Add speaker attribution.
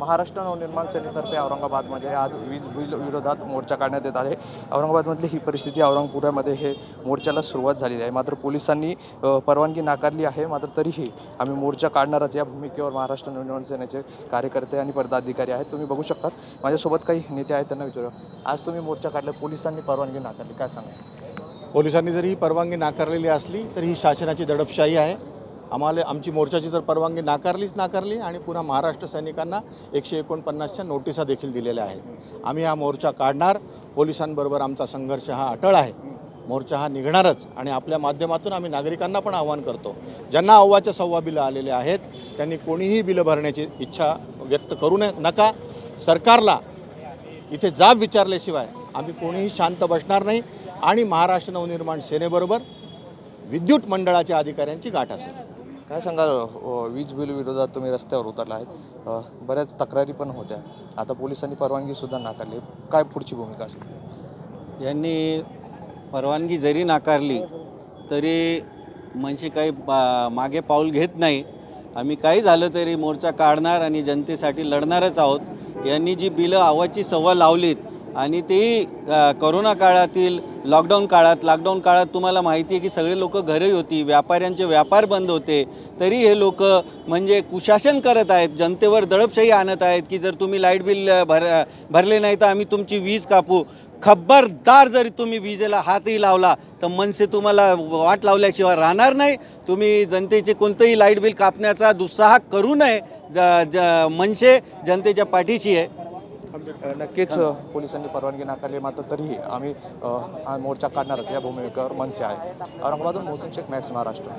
Speaker 1: महाराष्ट्र नवनिर्माण सेनेतर्फे औरंगाबादमध्ये आज वीज बिल विरोधात मोर्चा काढण्यात येत आहे. औरंगाबादमधली ही परिस्थिती औरंगपुरामध्ये हे मोर्चाला सुरुवात झालेली आहे. मात्र पोलिसांनी परवानगी नाकारली आहे. मात्र तरीही आम्ही मोर्चा काढणारच या भूमिकेवर महाराष्ट्र नवनिर्माण सेनेचे कार्यकर्ते आणि पदाधिकारी आहेत. तुम्ही बघू शकतात माझ्यासोबत काही नेते आहेत त्यांना विचारू. आज तुम्ही मोर्चा काढला पोलिसांनी परवानगी नाकारली. काय सांगा
Speaker 2: पोलिसांनी जरी ही परवानगी नाकारलेली असली तरी ही शासनाची दडपशाही आहे. आम्हाला आमची मोर्चाची तर परवानगी नाकारलीच नाकारली आणि पुन्हा महाराष्ट्र सैनिकांना एकशे एकोणपन्नासच्या नोटिसा देखील दिलेल्या आहेत. आम्ही हा मोर्चा काढणार. पोलिसांबरोबर आमचा संघर्ष हा अटळ आहे. मोर्चा हा निघणारच आणि आपल्या माध्यमातून आम्ही नागरिकांना पण आवाहन करतो. ज्यांना अव्वाच्या सव्वा बिलं आलेले आहेत त्यांनी कोणीही बिलं भरण्याची इच्छा व्यक्त करू नये नका. सरकारला इथे जाब विचारल्याशिवाय आम्ही कोणीही शांत बसणार नाही आणि महाराष्ट्र नवनिर्माण सेनेबरोबर विद्युत मंडळाच्या अधिकाऱ्यांची गाठ असेल.
Speaker 1: काय सांगाल? वीज बिल विरोधात तुम्ही रस्त्यावर उतरला आहेत. बऱ्याच तक्रारी पण होत्या. आता पोलिसांनी परवानगीसुद्धा नाकारली. काय पुढची भूमिका असेल?
Speaker 3: यांनी परवानगी जरी नाकारली तरी म्हणजे काही बा- मागे पाऊल घेत नाही. आम्ही काही झालं तरी मोर्चा काढणार आणि जनतेसाठी लढणारच आहोत. यांनी जी बिलं आवाची सव्वा लावलीत आणि तेही करोना काळातील लॉकडाऊन काळात लॉकडाऊन काळात तुम्हाला माहिती आहे की सगळे लोक घरी होती व्यापाऱ्यांचे व्यापार बंद होते तरी हे लोक म्हणजे कुशासन करत आहेत जनतेवर दडपशाही आणत आहेत की जर तुम्ही लाइट बिल भर भरले नाही तर आम्ही तुमची वीज कापू. खबरदार जरी तुम्ही विजेला हातही लावला तर मनसे तुम्हाला वाट लावल्याशिवाय राहणार नाही. तुम्ही जनतेचे कोणतंही लाइट बिल कापण्याचा दुस्साह करू नये. ज ज मनसे जनतेच्या पाठीशी आहे.
Speaker 1: नक्कीच पोलिसांनी परवानगी नाकारली मात्र तरीही आम्ही मोर्चा काढणारच या भूमिकेवर मनसे आहे. औरंगाबादून मोहसिन शेख मॅक्स महाराष्ट्र.